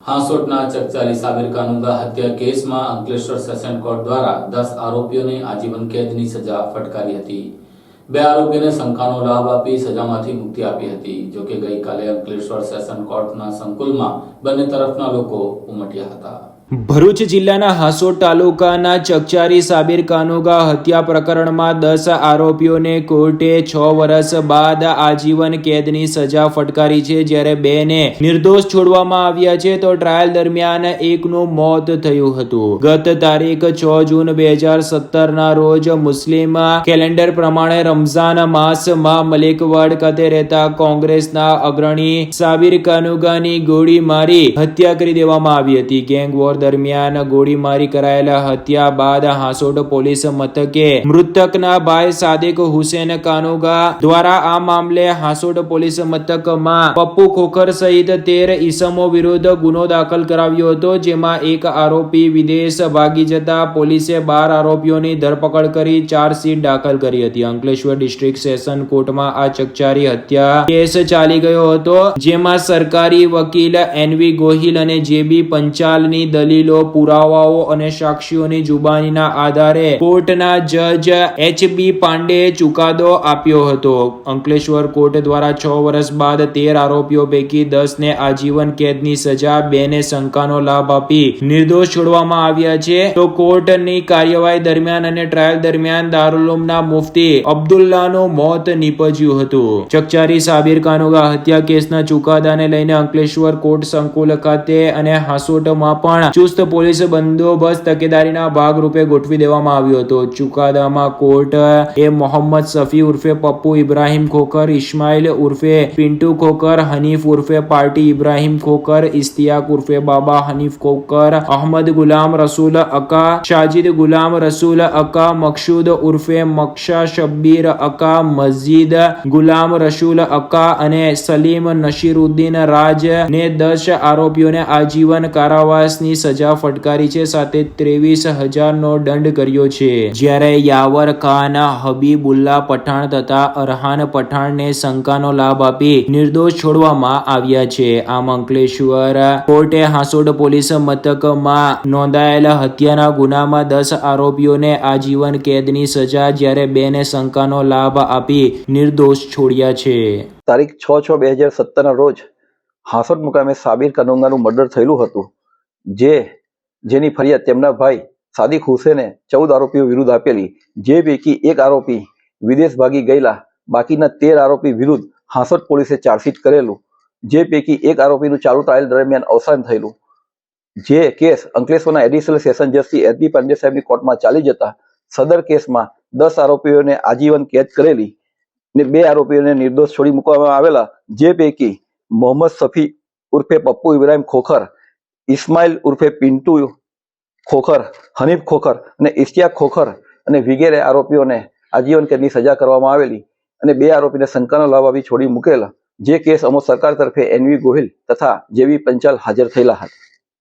હાંસોટના ચકચારી સાબિર કાનુગા હત્યા કેસમાં Ankleshwar session court દ્વારા દસ આરોપીઓને આજીવન કેદની સજા ફટકારી હતી. બે આરોપીને શંકાનો લાભ આપી સજામાંથી મુક્તિ આપી હતી જોકે ગઈકાલે અંકલેશ્વર સેશન કોર્ટના સંકુલમાં બંને તરફના લોકો ઉમટ્યા હતા. ભરૂચ જિલ્લાના હાસોટ તાલુકાના ચકચારી સાબિર કાનુગા હત્યા પ્રકરણમાં દસ આરોપીઓને કોર્ટે છ વર્ષ બાદ આજીવન કેદની સજા ફટકારી છે. જ્યારે બેને નિર્દોષ છોડવામાં આવ્યા છે તો ટ્રાયલ દરમિયાન એકનું મોત થયું હતું. ગત તારીખ છ જૂન બે હજાર સત્તરના રોજ મુસ્લિમ કેલેન્ડર પ્રમાણે રમઝાન માસમાં મલિકવાડ ખાતે રહેતા કોંગ્રેસના અગ્રણી સાબિર કાનુગાની ગોળી મારી હત્યા કરી દેવામાં આવી હતી. ગેંગ વોર દરમિયાન ગોળીમારી કરાયેલા હત્યા બાદ હાંસોડ પોલીસ મથકે મૃતકના ભાઈ સાદિક હુસેન કાનુગા દ્વારા આ મામલે હાંસોડ પોલીસ મથકમાં પપ્પુ ખોખર સહિત તેર ઈસમો વિરુદ્ધ ગુનો દાખલ કરાવ્યો હતો, જેમાં એક આરોપી વિદેશ ભાગી જતા પોલીસે બાર આરોપીઓની ધરપકડ કરી ચાર્જશીટ દાખલ કરી હતી. અંકલેશ્વર ડિસ્ટ્રિક્ટ સેશન કોર્ટમાં આ ચકચારી હત્યા કેસ ચાલી ગયો હતો, જેમાં સરકારી વકીલ એનવી ગોહિલ અને જેબી પંચાલની દલીલો પુરાવાઓ અને સાક્ષીઓની જુબાનીના આધારે કોર્ટના જજ એચ બી પાંડેએ ચુકાદો આપ્યો હતો. અંકલેશ્વર કોર્ટ દ્વારા છ વર્ષ બાદ તેર આરોપીઓ પૈકી દસ આજીવન કેદની સજા બે શંકાનો લાભ આપી નિર્દોષ છોડવામાં આવ્યા છે. તો કોર્ટની કાર્યવાહી દરમિયાન અને ટ્રાયલ દરમિયાન દારૂલોમના મુફતી અબ્દુલ્લાનું મોત નીપજ્યું હતું. ચકચારી સાબિર કાનુગા હત્યા કેસના ચુકાદાને લઈને અંકલેશ્વર કોર્ટ સંકુલ ખાતે અને હાસોટમાં પણ ચુસ્ત પોલીસ બંદોબસ્ત તકેદારીના ભાગરૂપે ગોઠવી દેવામાં આવ્યો હતો. ચુકાદામાં કોર્ટ એ મોહમ્મદ સફી ઉર્ફે પપ્પુ ઇબ્રાહીમ ખોખર ઇસ્માઇલ ઉર્ફે પિન્ટુ ખોખર, હનીફ ઉર્ફે પાર્ટી ઇબ્રાહીમ ખોખર ઇસ્તિયાક ઉર્ફે બાબા હનીફ ખોખર, અહમદ ગુલામ રસૂલ અકા શાજીદ ગુલામ રસૂલ અકા મકસૂદ ઉર્ફે મક્ષા શબ્બીર અકા મસ્જિદ ગુલામ રસૂલ અકા અને સલીમ નશીરુદ્દીન રાજ ને દસ આરોપીઓને આજીવન કારાવાસની સજા ફટકારી છે, સાથે ત્રેવીસ હજારનો દંડ કર્યો છે. જ્યારે યાવર ખાન, હબીબુલ્લા પઠાણ તથા અરહાન પઠાણને શંકાનો લાભ આપી નિર્દોષ છોડવામાં આવ્યા છે. આમ અંકલેશ્વર કોર્ટે હાંસોડ પોલીસ મથકમાં નોંધાયેલા હત્યાના ગુનામાં દસ આરોપીઓને આજીવન કેદની સજા જ્યારે બેને શંકાનો લાભ આપી નિર્દોષ છોડ્યા છે. તારીખ છ છ બે હજાર સત્તરના રોજ હાંસોટ મુકામે સાબિર કાનુંગાનું મર્ડર થયેલું હતું. જે, જેની ફરિયાદ તેમના ભાઈ સાદિક હુસેને ચૌદ આરોપીઓ વિરુદ્ધ આપેલી, જે પૈકી એક આરોપી વિદેશ ભાગી ગયેલા, બાકીના તેર આરોપી વિરુદ્ધ હાંસોટ પોલીસે ચાર્જશીટ કરેલું, જે પૈકી એક આરોપીનું ચાલુ ટ્રાયલ દરમિયાન અવસાન થયેલું. જે કેસ અંકલેશ્વરના additional session justice B Pandey સાહેબની કોર્ટમાં ચાલી જતા, સદર કેસમાં દસ આરોપીઓને આજીવન કેદ કરેલી ને બે આરોપીઓને નિર્દોષ છોડી મૂકવામાં આવેલા, જે પૈકી મોહમ્મદ સફી ઉર્ફે પપ્પુ ઇબ્રાહિમ ખોખર ઇસ્માઇલ ઉર્ફે પિન્ટુ ખોખર, હનીફ ખોખર અને ઇશ્તિયાક ખોખર અને વિગેરે આરોપીઓને આજીવન કેદની સજા કરવામાં આવેલી અને બે આરોપીને શંકાનો લાભ આવી છોડી મૂકેલા જે કેસ અમો સરકાર તરફે એનવી ગોહિલ તથા જેવી પંચાલ હાજર થયેલા હતા.